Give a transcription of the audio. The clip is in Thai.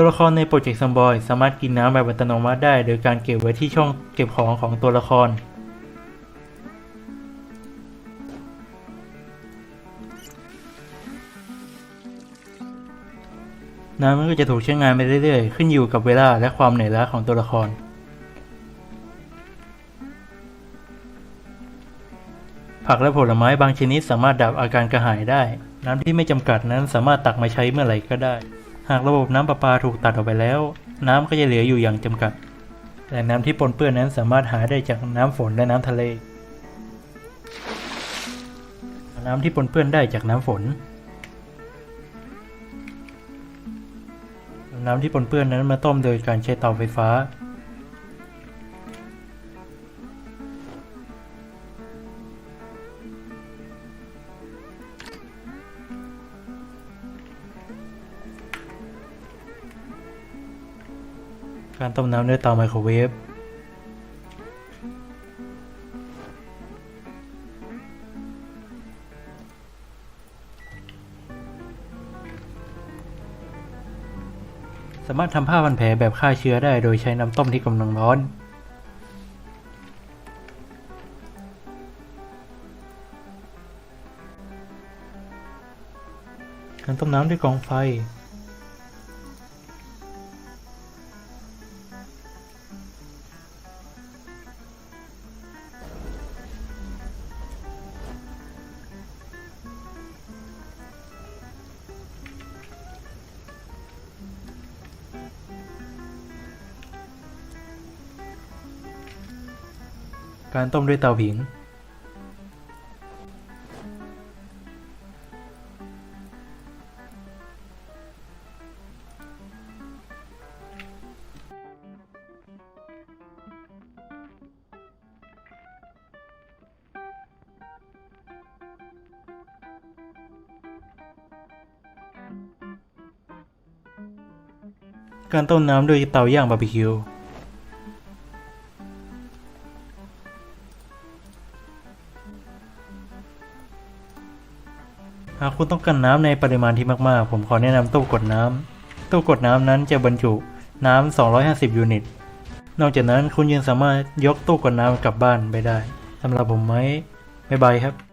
ตัวละครในโปรเจกต์ซัมบอยสามารถกินน้ำแบบอัตโนมัติได้ โดยการเก็บไว้ที่ช่องเก็บของของตัวละคร น้ำมันก็จะถูกใช้งานไปเรื่อยๆ ขึ้นอยู่กับเวลาและความเหนื่อยล้าของตัวละครผักและผลไม้บางชนิดสามารถดับอาการกระหายได้ น้ำที่ไม่จำกัดนั้นสามารถตักมาใช้เมื่อไหร่ก็ได้ หากระบบน้ำประปาถูกตัดออกไปแล้ว น้ำก็จะเหลืออยู่อย่างจำกัด แต่น้ำที่ปนเปื้อนนั้นสามารถหาได้จากน้ำฝนและน้ำทะเล น้ำที่ปนเปื้อนได้จากน้ำฝน น้ำที่ปนเปื้อนนั้นมาต้มโดยการใช้เตาไฟฟ้า การต้มน้ำด้วยเตาไมโครเวฟสามารถทำผ้าพันแผลแบบฆ่าเชื้อได้โดยใช้น้ำต้มที่กำลังร้อน การต้มน้ำด้วยกองไฟ การต้มด้วยเตาผิง การต้มน้ำด้วยเตาย่างบาร์บีคิว หากคุณต้องการน้ำในปริมาณที่มากๆ ผมขอแนะนำตู้กดน้ำตู้กดน้ำนั้นจะบรรจุน้ำ250 ยูนิต นอกจากนั้นคุณยังสามารถยกตู้กดน้ำกลับบ้านไปได้สำหรับผมไหมบ๊ายบายครับ